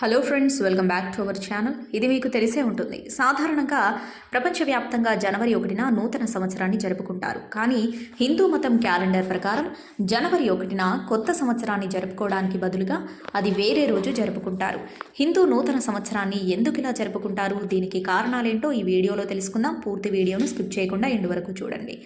Hello friends welcome back to our channel ఇది మీకు తెలిసే ఉంటుంది. సాధారణంగా ప్రపంచవ్యాప్తంగా జనవరి ఒకటిన నూతన సంవత్సరాన్ని జరుపుకుంటారు. కానీ హిందూ మతం క్యాలెండర్ ప్రకారం జనవరి ఒకటిన కొత్త సంవత్సరాన్ని జరుపుకోవడానికి బదులుగా అది వేరే రోజు జరుపుకుంటారు. హిందూ నూతన సంవత్సరాన్ని ఎందుకు ఇలా జరుపుకుంటారు? దీనికి కారణాలేంటో ఈ వీడియోలో తెలుసుకుందాం. పూర్తి వీడియోను స్కిప్ చేయకుండా ఎండు వరకు చూడండి.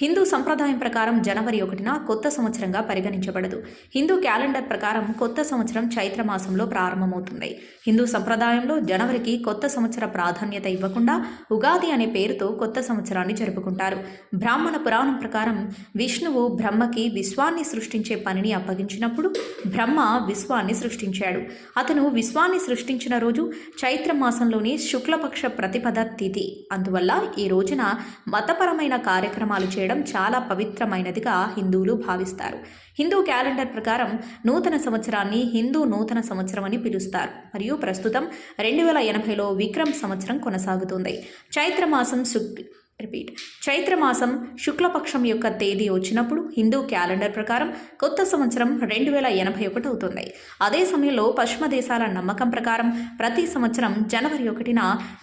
హిందూ సంప్రదాయం ప్రకారం జనవరి ఒకటిన కొత్త సంవత్సరంగా పరిగణించబడదు. హిందూ క్యాలెండర్ ప్రకారం కొత్త సంవత్సరం చైత్ర మాసంలో ప్రారంభమవుతుంది. హిందూ సంప్రదాయంలో జనవరికి కొత్త సంవత్సర ప్రాధాన్యత ఇవ్వకుండా ఉగాది అనే పేరుతో కొత్త సంవత్సరాన్ని జరుపుకుంటారు. బ్రాహ్మణ పురాణం ప్రకారం విష్ణువు బ్రహ్మకి విశ్వాన్ని సృష్టించే పనిని అప్పగించినప్పుడు బ్రహ్మ విశ్వాన్ని సృష్టించాడు. అతను విశ్వాన్ని సృష్టించిన రోజు చైత్ర మాసంలోని శుక్లపక్ష ప్రతిపద తిథి. అందువల్ల ఈ రోజున మతపరమైన కార్యక్రమాలు చేయడం చాలా పవిత్రమైనదిగా హిందువులు భావిస్తారు. హిందూ క్యాలెండర్ ప్రకారం నూతన సంవత్సరాన్ని హిందూ నూతన సంవత్సరం అని పిలుస్తారు. మరియు ప్రస్తుతం రెండు వేల ఎనభైలో విక్రమ్ సంవత్సరం కొనసాగుతుంది. చైత్రమాసం శుక్ రిపీట్. చైత్రమాసం శుక్లపక్షం యొక్క తేదీ వచ్చినప్పుడు హిందూ క్యాలెండర్ ప్రకారం కొత్త సంవత్సరం రెండు వేల ఎనభై ఒకటి అవుతుంది. అదే సమయంలో పశ్చిమ దేశాల నమ్మకం ప్రకారం ప్రతి సంవత్సరం జనవరి ఒకటిన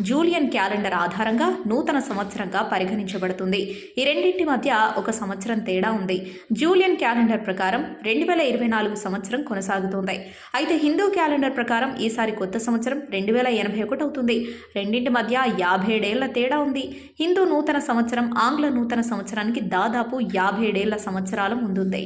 జూలియన్ క్యాలెండర్ ఆధారంగా నూతన సంవత్సరంగా పరిగణించబడుతుంది. ఈ రెండింటి మధ్య ఒక సంవత్సరం తేడా ఉంది. జూలియన్ క్యాలెండర్ ప్రకారం రెండు వేల ఇరవై నాలుగు సంవత్సరం కొనసాగుతుంది. అయితే హిందూ క్యాలెండర్ ప్రకారం ఈసారి కొత్త సంవత్సరం రెండు వేల ఎనభై ఒకటి అవుతుంది. రెండింటి మధ్య యాభై ఏడేళ్ళ తేడా ఉంది. హిందూ నూతన సంవత్సరం ఆంగ్ల నూతన సంవత్సరానికి దాదాపు యాభై ఏడేళ్ళ సంవత్సరాల ముందుంది.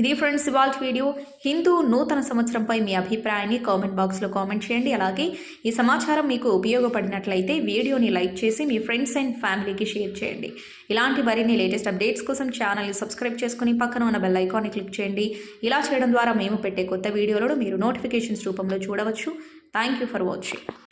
ఇది ఫ్రెండ్స్ ఇవాళ వీడియో. హిందూ నూతన సంవత్సరంపై మీ అభిప్రాయాన్ని కామెంట్ బాక్స్లో కామెంట్ చేయండి. అలాగే ఈ సమాచారం మీకు ఉపయోగపడినట్లయితే వీడియోని లైక్ చేసి మీ ఫ్రెండ్స్ అండ్ ఫ్యామిలీకి షేర్ చేయండి. ఇలాంటి మరిన్ని లేటెస్ట్ అప్డేట్స్ కోసం ఛానల్ని సబ్స్క్రైబ్ చేసుకుని పక్కన ఉన్న బెల్ ఐకాన్ని క్లిక్ చేయండి. ఇలా చేయడం ద్వారా మేము పెట్టే కొత్త వీడియోలను మీరు నోటిఫికేషన్స్ రూపంలో చూడవచ్చు. Thank you for watching.